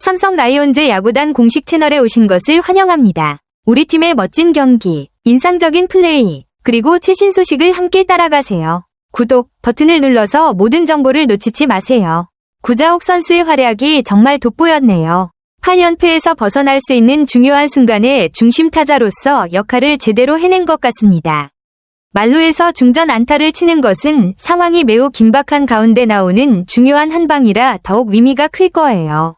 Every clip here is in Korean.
삼성 라이온즈 야구단 공식 채널에 오신 것을 환영합니다. 우리 팀의 멋진 경기, 인상적인 플레이, 그리고 최신 소식을 함께 따라가세요. 구독 버튼을 눌러서 모든 정보를 놓치지 마세요. 구자욱 선수의 활약이 정말 돋보였네요. 8연패에서 벗어날 수 있는 중요한 순간에 중심 타자로서 역할을 제대로 해낸 것 같습니다. 말루에서 중전 안타를 치는 것은 상황이 매우 긴박한 가운데 나오는 중요한 한 방이라 더욱 의미가 클 거예요.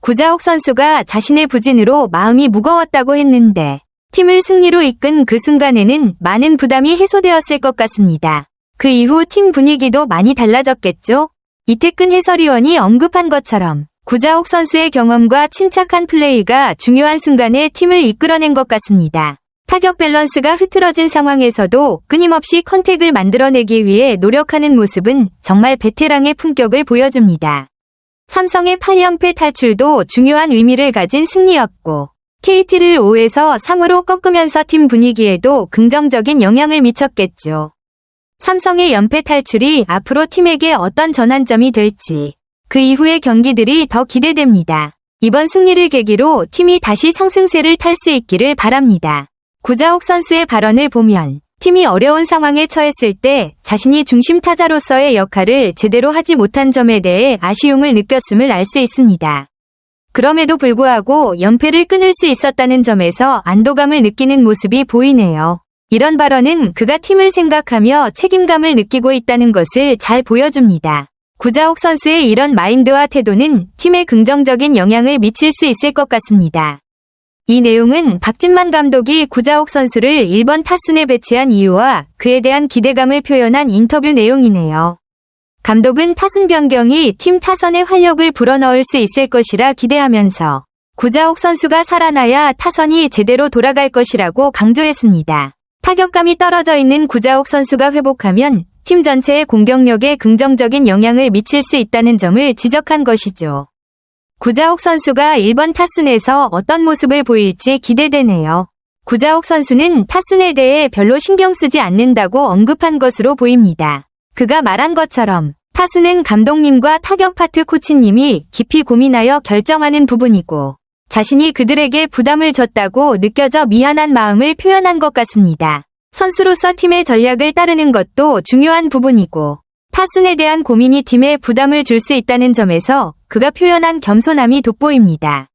구자욱 선수가 자신의 부진으로 마음이 무거웠다고 했는데 팀을 승리로 이끈 그 순간에는 많은 부담이 해소되었을 것 같습니다. 그 이후 팀 분위기도 많이 달라졌겠죠? 이태근 해설위원이 언급한 것처럼 구자욱 선수의 경험과 침착한 플레이가 중요한 순간에 팀을 이끌어낸 것 같습니다. 타격 밸런스가 흐트러진 상황에서도 끊임없이 컨택을 만들어내기 위해 노력하는 모습은 정말 베테랑의 품격을 보여줍니다. 삼성의 8연패 탈출도 중요한 의미를 가진 승리였고 KT를 5에서 3으로 꺾으면서 팀 분위기에도 긍정적인 영향을 미쳤겠죠. 삼성의 연패 탈출이 앞으로 팀에게 어떤 전환점이 될지 그 이후의 경기들이 더 기대됩니다. 이번 승리를 계기로 팀이 다시 상승세를 탈 수 있기를 바랍니다. 구자욱 선수의 발언을 보면 팀이 어려운 상황에 처했을 때 자신이 중심 타자로서의 역할을 제대로 하지 못한 점에 대해 아쉬움을 느꼈음을 알 수 있습니다. 그럼에도 불구하고 연패를 끊을 수 있었다는 점에서 안도감을 느끼는 모습이 보이네요. 이런 발언은 그가 팀을 생각하며 책임감을 느끼고 있다는 것을 잘 보여줍니다. 구자욱 선수의 이런 마인드와 태도는 팀에 긍정적인 영향을 미칠 수 있을 것 같습니다. 이 내용은 박진만 감독이 구자욱 선수를 1번 타순에 배치한 이유와 그에 대한 기대감을 표현한 인터뷰 내용이네요. 감독은 타순 변경이 팀 타선의 활력을 불어넣을 수 있을 것이라 기대하면서 구자욱 선수가 살아나야 타선이 제대로 돌아갈 것이라고 강조했습니다. 타격감이 떨어져 있는 구자욱 선수가 회복하면 팀 전체의 공격력에 긍정적인 영향을 미칠 수 있다는 점을 지적한 것이죠. 구자욱 선수가 1번 타순에서 어떤 모습을 보일지 기대되네요. 구자욱 선수는 타순에 대해 별로 신경 쓰지 않는다고 언급한 것으로 보입니다. 그가 말한 것처럼 타순은 감독님과 타격 파트 코치님이 깊이 고민하여 결정하는 부분이고 자신이 그들에게 부담을 줬다고 느껴져 미안한 마음을 표현한 것 같습니다. 선수로서 팀의 전략을 따르는 것도 중요한 부분이고 타순에 대한 고민이 팀에 부담을 줄 수 있다는 점에서 그가 표현한 겸손함이 돋보입니다.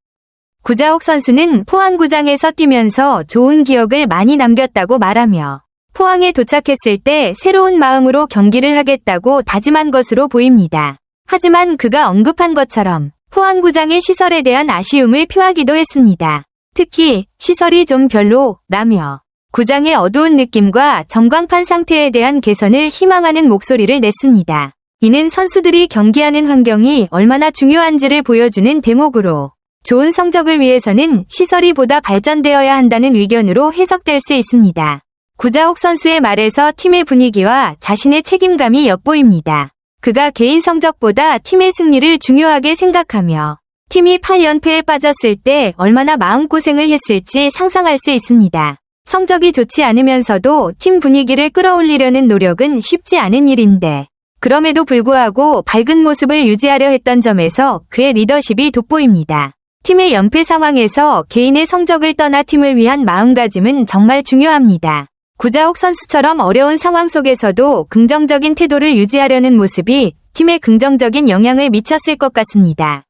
구자욱 선수는 포항구장에서 뛰면서 좋은 기억을 많이 남겼다고 말하며 포항에 도착했을 때 새로운 마음으로 경기를 하겠다고 다짐한 것으로 보입니다. 하지만 그가 언급한 것처럼 포항구장의 시설에 대한 아쉬움을 표하기도 했습니다. 특히 시설이 좀 별로 라며 구장의 어두운 느낌과 전광판 상태에 대한 개선을 희망하는 목소리를 냈습니다. 이는 선수들이 경기하는 환경이 얼마나 중요한지를 보여주는 대목으로 좋은 성적을 위해서는 시설이 보다 발전되어야 한다는 의견으로 해석될 수 있습니다. 구자욱 선수의 말에서 팀의 분위기와 자신의 책임감이 엿보입니다. 그가 개인 성적보다 팀의 승리를 중요하게 생각하며 팀이 8연패에 빠졌을 때 얼마나 마음고생을 했을지 상상할 수 있습니다. 성적이 좋지 않으면서도 팀 분위기를 끌어올리려는 노력은 쉽지 않은 일인데 그럼에도 불구하고 밝은 모습을 유지하려 했던 점에서 그의 리더십이 돋보입니다. 팀의 연패 상황에서 개인의 성적을 떠나 팀을 위한 마음가짐은 정말 중요합니다. 구자욱 선수처럼 어려운 상황 속에서도 긍정적인 태도를 유지하려는 모습이 팀에 긍정적인 영향을 미쳤을 것 같습니다.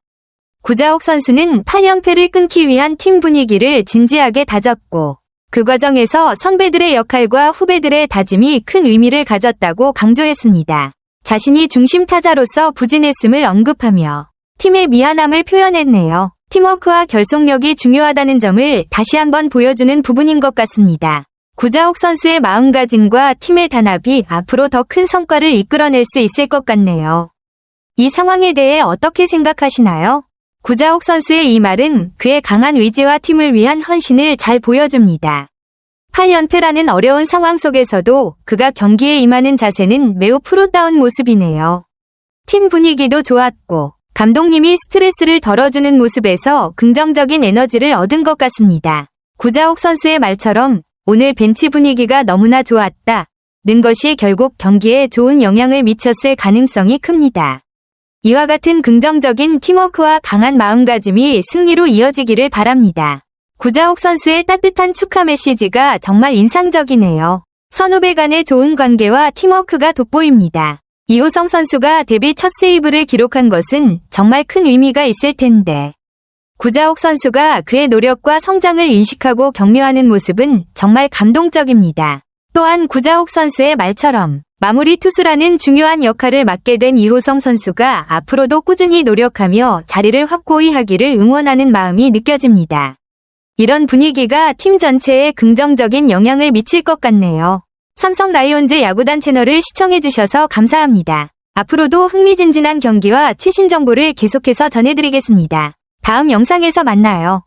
구자욱 선수는 8연패를 끊기 위한 팀 분위기를 진지하게 다졌고 그 과정에서 선배들의 역할과 후배들의 다짐이 큰 의미를 가졌다고 강조했습니다. 자신이 중심 타자로서 부진했음을 언급하며 팀의 미안함을 표현했네요. 팀워크와 결속력이 중요하다는 점을 다시 한번 보여주는 부분인 것 같습니다. 구자욱 선수의 마음가짐과 팀의 단합이 앞으로 더 큰 성과를 이끌어낼 수 있을 것 같네요. 이 상황에 대해 어떻게 생각하시나요? 구자욱 선수의 이 말은 그의 강한 의지와 팀을 위한 헌신을 잘 보여줍니다. 8연패라는 어려운 상황 속에서도 그가 경기에 임하는 자세는 매우 프로다운 모습이네요. 팀 분위기도 좋았고 감독님이 스트레스를 덜어주는 모습에서 긍정적인 에너지를 얻은 것 같습니다. 구자욱 선수의 말처럼 오늘 벤치 분위기가 너무나 좋았다. 는 것이 결국 경기에 좋은 영향을 미쳤을 가능성이 큽니다. 이와 같은 긍정적인 팀워크와 강한 마음가짐이 승리로 이어지기를 바랍니다. 구자욱 선수의 따뜻한 축하 메시지가 정말 인상적이네요. 선후배 간의 좋은 관계와 팀워크가 돋보입니다. 이호성 선수가 데뷔 첫 세이브를 기록한 것은 정말 큰 의미가 있을 텐데. 구자욱 선수가 그의 노력과 성장을 인식하고 격려하는 모습은 정말 감동적입니다. 또한 구자욱 선수의 말처럼 마무리 투수라는 중요한 역할을 맡게 된 이호성 선수가 앞으로도 꾸준히 노력하며 자리를 확고히 하기를 응원하는 마음이 느껴집니다. 이런 분위기가 팀 전체에 긍정적인 영향을 미칠 것 같네요. 삼성 라이온즈 야구단 채널을 시청해주셔서 감사합니다. 앞으로도 흥미진진한 경기와 최신 정보를 계속해서 전해드리겠습니다. 다음 영상에서 만나요.